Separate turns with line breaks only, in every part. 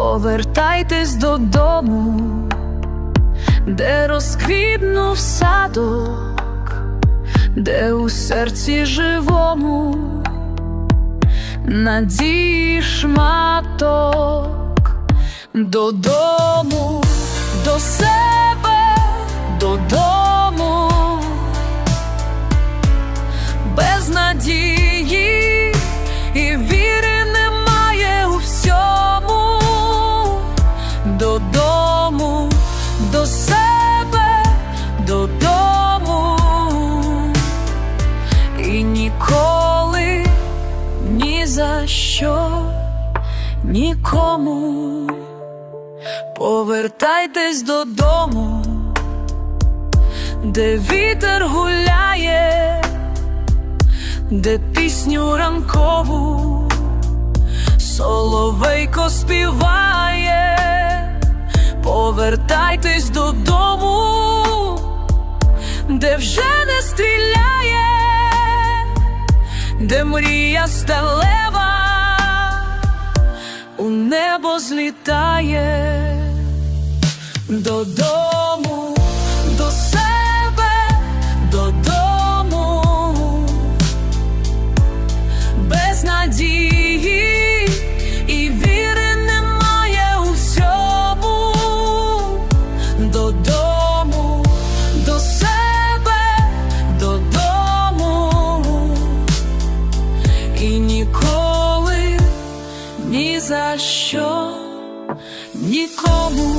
повертайтесь додому, де розквітнув садок, де у серці живому надії шматок додому, до себе, додому, додому, до себе, додому і ніколи ні за що нікому. Повертайтесь додому, де вітер гуляє, де пісню ранкову соловейко співає, повертайтесь додому, де вже не стріляє де мрія сталева у небо злітає. Додому, за що нікому.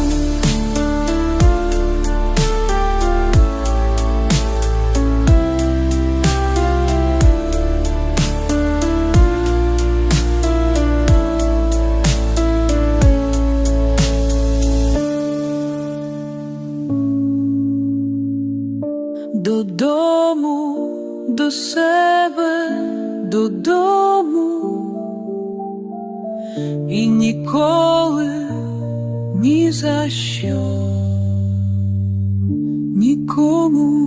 Додому, до себе, додому, і ніколи ні за що нікому.